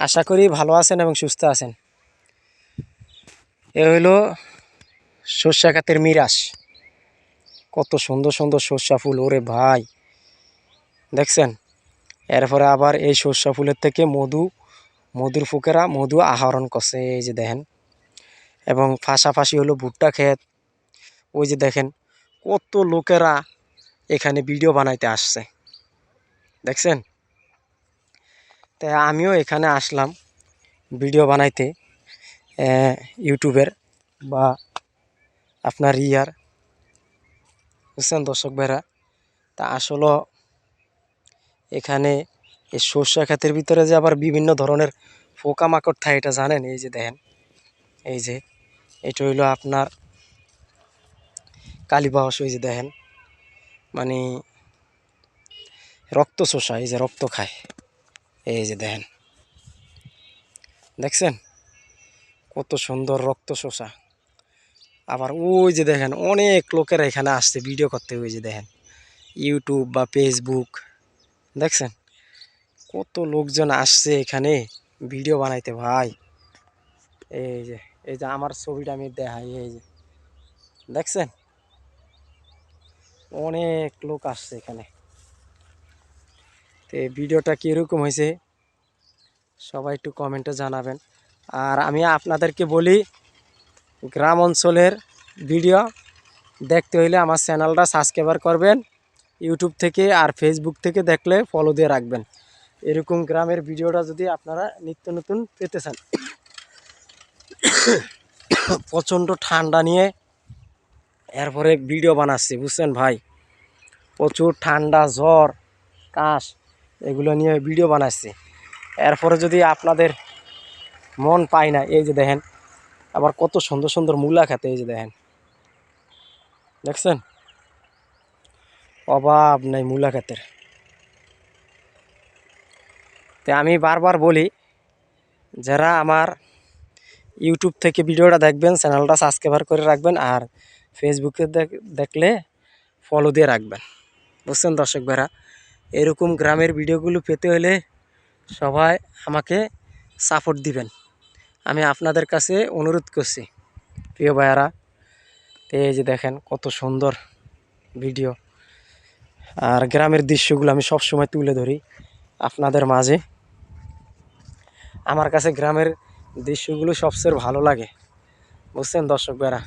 আশা করি ভালো আছেন এবং সুস্থ আছেন। এ হইল সর্ষা খাতের মিরাস। কত সুন্দর সুন্দর সর্ষা ফুল, ওরে ভাই। দেখছেন? এরপরে আবার এই সর্ষা ফুলের থেকে মধু, মধুর ফুকেরা মধু আহরণ করছে, এই যে দেখেন। এবং পাশাপাশি হলো ভুট্টা ক্ষেত। ওই যে দেখেন, কত লোকেরা এখানে ভিডিও বানাইতে আসছে। দেখছেন? তাই আমিও এখানে আসলাম ভিডিও বানাইতে ইউটিউবের বা আপনার ইয়ার। বুঝছেন দর্শক ভাইরা? তা আসলে এখানে এই সর্ষা ক্ষেতের ভিতরে যে আবার বিভিন্ন ধরনের পোকামাকড় থাকে, এটা জানেন? এই যে দেখেন, এই যে এটা হইল আপনার কালীবাহস ওই যে দেখেন মানে রক্ত শোষা এই যে রক্ত খায়। এই যে দেখেন। দেখছেন? কত সুন্দর রক্ত শোষা। আবার ওই যে দেখেন, অনেক লোকেরা এখানে আসছে ভিডিও করতে, ওই যে দেখেন। ইউটিউব বা ফেসবুক, দেখছেন? কত লোকজন আসছে এখানে ভিডিও বানাইতে, ভাই। এই যে এই যে আমার ছবিটা আমি দেখাই, এই যে। দেখছেন? অনেক লোক আসছে এখানে। তো এই ভিডিওটা কীরকম হয়েছে? সবাই একটু কমেন্টে জানাবেন। আর আমি আপনাদেরকে বলি, গ্রাম অঞ্চলের ভিডিও দেখতে হইলে আমার চ্যানেলটা সাবস্ক্রাইবার করবেন ইউটিউব থেকে আর ফেসবুক থেকে দেখলে ফলো দিয়ে রাখবেন। এরকম গ্রামের ভিডিওটা যদি আপনারা নিত্য নতুন পেতে চান, প্রচণ্ড ঠান্ডা নিয়ে এরপরে ভিডিও বানাচ্ছি, বুঝছেন ভাই? প্রচুর ঠান্ডা, জ্বর, কাশ এগুলো নিয়ে ভিডিও বানাচ্ছি এরপরে যদি আপনাদের মন পায় না, এই যে দেখেন, আবার কত সুন্দর সুন্দর মূলা খেতে, এই যে দেখেন। দেখছেন? অভাব নাই মূলা ক্ষেতের তো আমি বারবার বলি, যারা আমার ইউটিউব থেকে ভিডিওটা দেখবেন, চ্যানেলটা সাবস্ক্রাইবার করে রাখবেন, আর ফেসবুকে দেখ- দেখলে ফলো দিয়ে রাখবেন। বুঝছেন দর্শক ভাইরা? এরকম গ্রামের ভিডিওগুলো পেতে হলে সবাই আমাকে সাপোর্ট দিবেন। আমি আপনাদের কাছে অনুরোধ করছি, প্রিয় ভাইয়ারা। তো এই যে দেখেন কত সুন্দর ভিডিও। আর গ্রামের দৃশ্যগুলো আমি সব সময় তুলে ধরি আপনাদের মাঝে। আমার কাছে গ্রামের দৃশ্যগুলো সবচেয়ে ভালো লাগে, বুঝছেন দর্শক ভাইরা?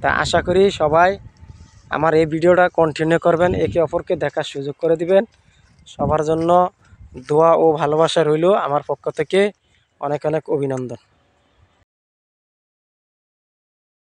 তা আশা করি সবাই আমার এই ভিডিওটা কন্টিনিউ করবেন, একে অপরকে দেখার সুযোগ করে দিবেন। সবার জন্য দোয়া ও ভালোবাসা রইল। আমার পক্ষ থেকে অনেক অনেক অভিনন্দন।